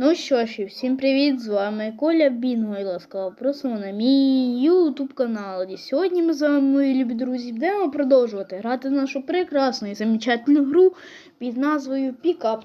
Ну що ж, і всім привіт! З вами Коля Бінго і ласкаво просимо на мій ютуб канал. І сьогодні ми з вами, мої любі друзі, будемо продовжувати грати нашу прекрасну і замечательну гру під назвою.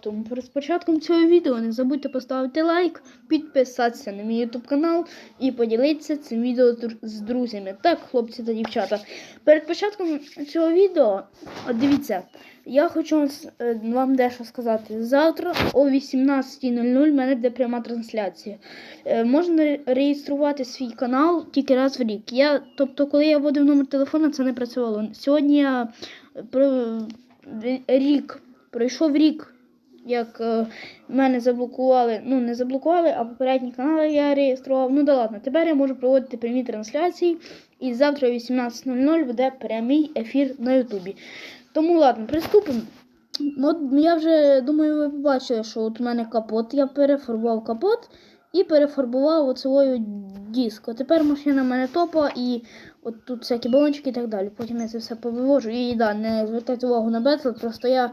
Тому перед початком цього відео не забудьте поставити лайк, підписатися на мій YouTube канал і поділитися цим відео з друзями. Так, хлопці та дівчата. Перед початком цього відео, дивіться, я хочу е, вам дещо сказати. Завтра о 18.00 в мене буде пряма трансляція. Е, Можна реєструвати свій канал тільки раз в рік. Я, тобто, коли я вводив номер телефона, це не працювало. Сьогодні я е, рік, пройшов рік, як е, мене заблокували. Ну, не заблокували, а попередні канали я реєстрував. Ну да ладно, тепер я можу проводити прямі трансляції. І завтра о 18.00 буде прямий ефір на Ютубі. Тому ладно, приступимо. Ну, От я вже думаю, ви побачили, що от у мене капот. Я перефарбував капот і перефарбував оцевою диск. Тепер машина в мене топа і от тут всякі балончики і так далі. Потім я це все повивожу. І да, не звертайте увагу на бетл, просто я,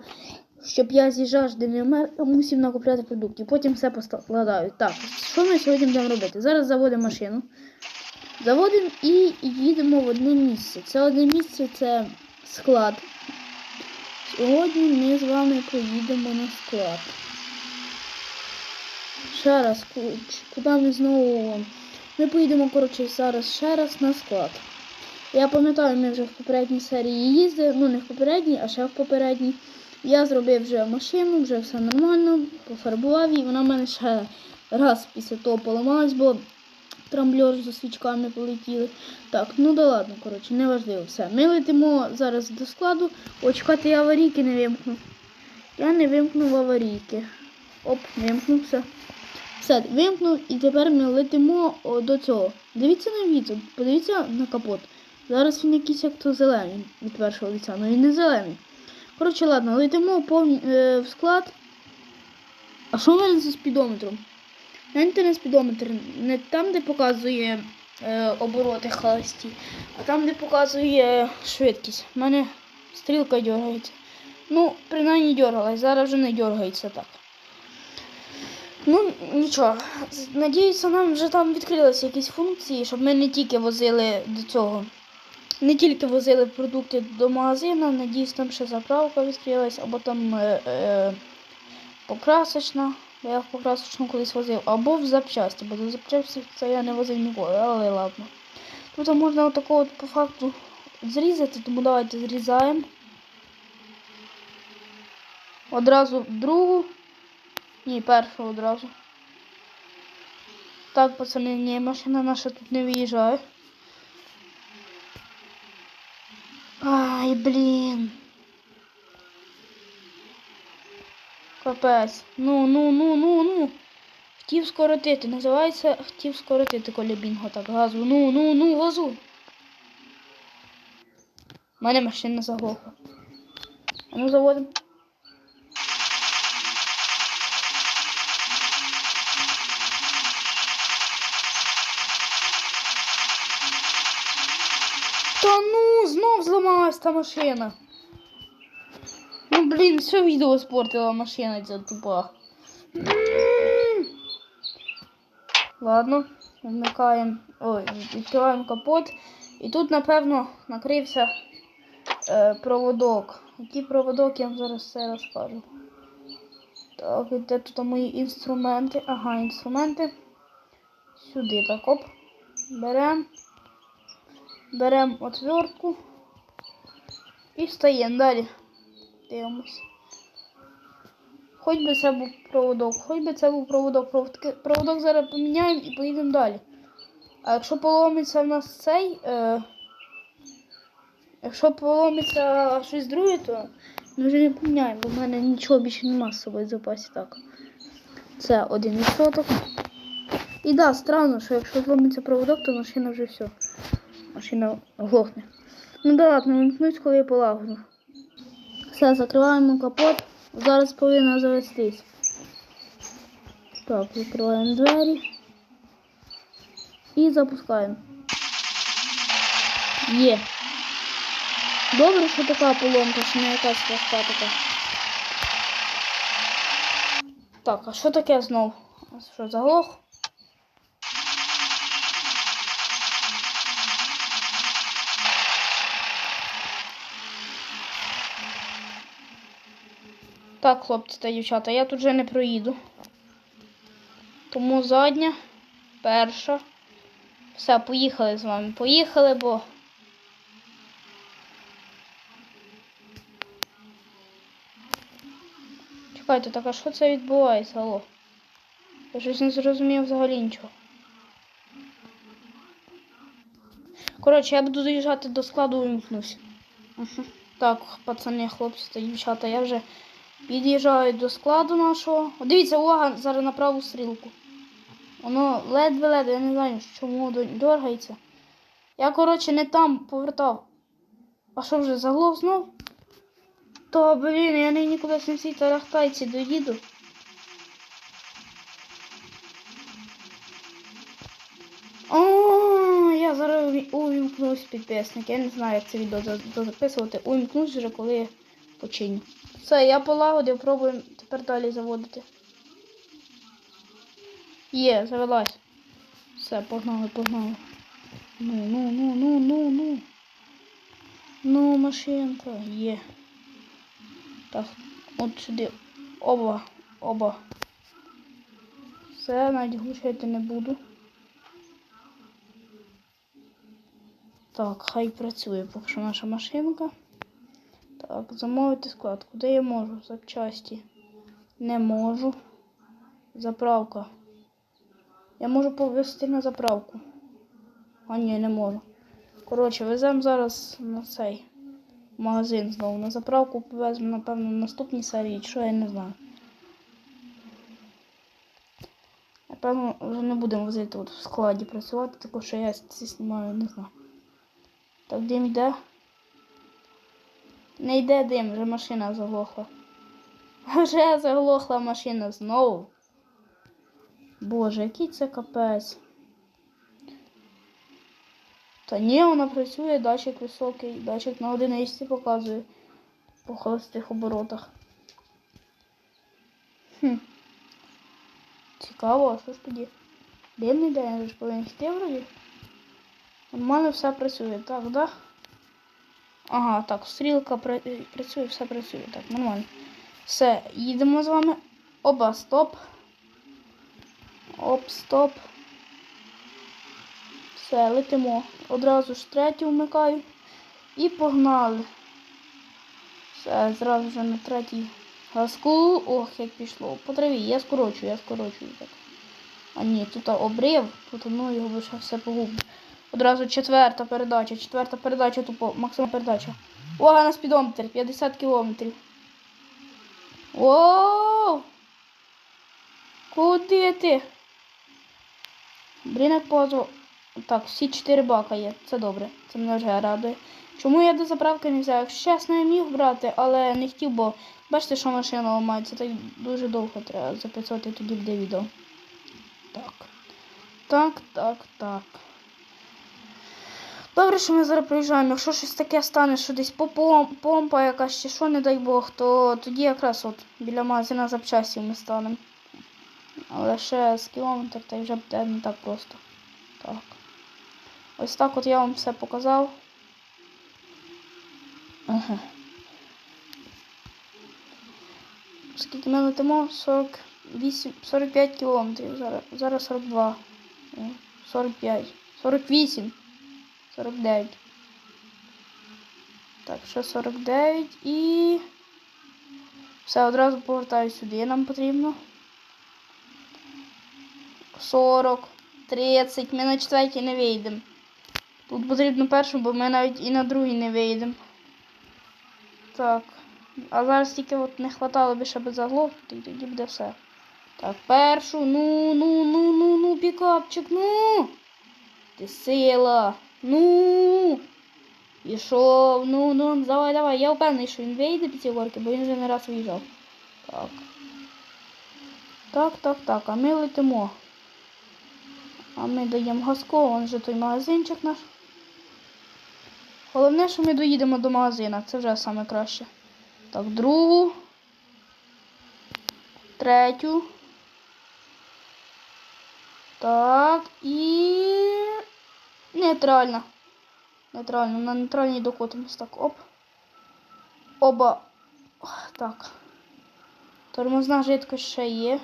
щоб я зі жажди не вмер, мусив накупляти продуктів. Потім все поскладаю. Так, що ми сьогодні будемо робити? Зараз заводимо машину. Заводимо і їдемо в одне місце. Це одне місце це склад. Сьогодні ми з вами поїдемо на склад. Ще раз, куди ми знову. Ми поїдемо, коротше, зараз ще раз на склад. Я пам'ятаю, ми вже в попередній серії їздили, ну не в попередній, а ще в попередній. Я зробив вже машину, вже все нормально, пофарбував її. Вона в мене ще раз після того поламалась, бо трамблер зі свічками полетіли. Так, ну да ладно, коротше, не важливо все. Ми летимо зараз до складу. О, я аварійки не вимкнув. Я не вимкнув аварійки. Оп, вимкнувся. Все, вимкнув і тепер ми летимо до цього. Дивіться на вітер, подивіться на капот. Зараз він якийсь як то зелений від першого лиця, але він не зелений. Коротше, ладно, повні, е, в склад. А що в мене зі спідометром? Гляньте на спідометр. Не там, де показує е, обороти холості, а там, де показує швидкість. У мене стрілка дергається. Ну, принаймні дергалась, зараз вже не дергається так. Ну, нічого. Надіюся, нам вже там відкрилися якісь функції, щоб ми не тільки возили до цього. Не тільки возили продукти до магазину, надіюсь, там ще заправка відкрилась, або там е, е, покрасочна. бо Я в покрасочну колись возив, або в запчасті, бо до запчасті це я не возив ніколи, але ладно. Тут можна отако от по факту зрізати, тому давайте зрізаємо. Одразу другу. Ні, першу одразу. Так, пацани, ні, машина наша тут не виїжджає. Ай, блін. Капець. Ну, ну, ну, ну, ну. Хотів скоротити. Називається хотів скоротити коли бінго. Так, газу. Ну, ну, ну, газу. У мене машина заглохла. А ну заводимо. Та машина. Ну, блін, все відео спортила машина ця тупа. Ладно, вмикаємо. Ой, відкриваємо капот. І тут, напевно, накрився е, проводок. Який проводок я вам зараз все розкажу. Так, де тут мої інструменти? Ага, інструменти. Сюди так оп. Беремо. Беремо отвертку і встаємо далі. Дивимось. Хоч би це був проводок, хоч би це був проводок. Проводок зараз поміняємо і поїдемо далі. А якщо поломиться в нас цей. Е, якщо поломиться щось друге, то ми вже не поміняємо, бо в мене нічого більше нема з собою в запасі. Так. Це один відсоток. І да, странно, що якщо зломиться проводок, то машина вже все. Машина глохне. Ну да ладно, вимкнуть, коли полагоджу. Все, закриваємо капот. Зараз повинна завестись. Так, закриваємо двері. І запускаємо. Є. Добре, що така поломка, що не якась важка така. Так, а що таке знов? Що, заглох? Так, хлопці та дівчата, я тут вже не проїду. Тому задня, перша. Все, поїхали з вами. Поїхали, бо. Чекайте, так а що це відбувається, алло? Я щось не зрозумів взагалі нічого. Коротше, я буду доїжджати до складу увімкнусь. Угу. Так, пацани, хлопці та дівчата, я вже під'їжджаю до складу нашого. О, дивіться, увага, зараз на праву стрілку. Воно ледве-ледве, я не знаю, чому дергається. Я, коротше, не там повертав. А що вже заглох знов? Та, блін, я не нікуди не всій тарахтайці доїду. О, я зараз уві- увімкнусь підписник. Я не знаю, як це відео за- за- записувати. Увімкнусь вже, коли я починю. Все, я полагодив, пробуємо тепер далі заводити. Є, завелась. Все, погнали, погнали. Ну, ну, ну, ну, ну, ну. Ну, машинка, є. Так, от сюди. Оба, оба. Все, навіть глушити не буду. Так, хай працює поки що наша машинка. Так, замовити склад. Куди я можу? Запчасті. Не можу. Заправка. Я можу повезти на заправку. А ні, не можу. Коротше, веземо зараз на цей магазин знову. На заправку повеземо, напевно, в наступній серії, що я не знаю. Напевно, вже не будемо возити от в складі працювати, тому що я знімаю, не знаю. Так, дим йде. Не йде дим, вже машина заглохла. Вже заглохла машина знову. Боже, який це капець. Та ні, вона працює, датчик високий, датчик на одиниці показує по холостих оборотах. Хм. Цікаво, а що ж тоді? Дивний день, я ж повинен йти вроді. Нормально все працює, так, да? Ага, так, стрілка працює, все працює. Так, нормально. Все, їдемо з вами. Оба, стоп. Оп, стоп. Все, летимо. Одразу ж третю вмикаю. І погнали. Все, зразу вже на третій газку. Ох, як пішло. По траві, я скорочую, я скорочую так. А ні, тут обрив, тут ну його ще все погубить. Одразу четверта передача. Четверта передача тупо. Максимальна передача. Увага на спідометр. 50 кілометрів. Воу! Куди ти? Блін, позу. Так, всі чотири бака є. Це добре. Це мене вже радує. Чому я до заправки не взяв? Якщо чесно, я міг брати, але не хотів, бо бачите, що машина ламається. Так дуже довго треба записувати тоді буде відео. Так. Так, так, так. Добре, що ми зараз приїжджаємо. Якщо щось таке стане, що десь помпа якась чи що, не дай Бог, то тоді якраз от біля магазина запчастів ми станемо. Але ще з кілометр та й вже буде не так просто. Так. Ось так от я вам все показав. Ага. Скільки ми летимо? 48, 45 кілометрів. Зараз, зараз 42. 45. 48. 49. Так, ще 49 і. Все, одразу повертаю сюди. Нам потрібно. 40, 30. Ми на четвертій не вийдемо. Тут потрібно першу, бо ми навіть і на другій не вийдемо. Так. А зараз тільки от не вистачало би ще би заглохнути, і тоді буде все. Так, першу. Ну, ну, ну, ну, ну, пікапчик, ну. Ти сила. Ну. Пішов. Ну, ну, давай, давай. Я впевнений, що він вийде під ці горки, бо він вже не раз виїжджав. Так. Так, так, так. А ми летимо. А ми даємо газку, вон же той магазинчик наш. Головне, що ми доїдемо до магазина, це вже саме краще. Так, другу. Третю. Так, і. Нейтрально. Нейтрально. На нейтральній докотимось. Так, оп. Оба. Ох, Так. Тормозна жидкость ще є.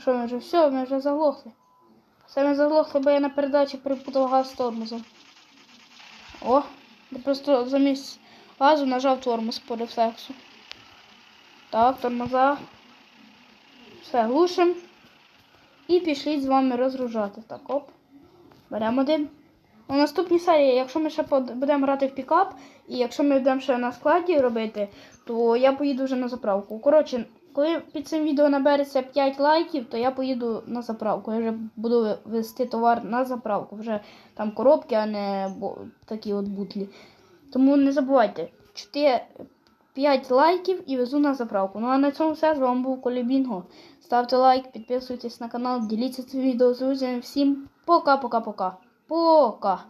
Що ми вже все, ми вже заглохли. Ми заглохли, бо я на передачі перепутав газ тормозом. О, я просто замість газу нажав тормоз по рефлексу. Так, тормоза. Все, глушим. І пішли з вами розгружати. Так, оп. Беремо один. У наступній серії, якщо ми ще будемо грати в пікап, і якщо ми будемо ще на складі робити, то я поїду вже на заправку. Коротше, коли під цим відео набереться 5 лайків, то я поїду на заправку. Я вже буду вести товар на заправку. Вже там коробки, а не такі от бутлі. Тому не забувайте, 4, 5 лайків і везу на заправку. Ну а на цьому все. З вами був Колібінго. Ставте лайк, підписуйтесь на канал, діліться цим відео з друзями. Всім пока-пока-пока. Пока!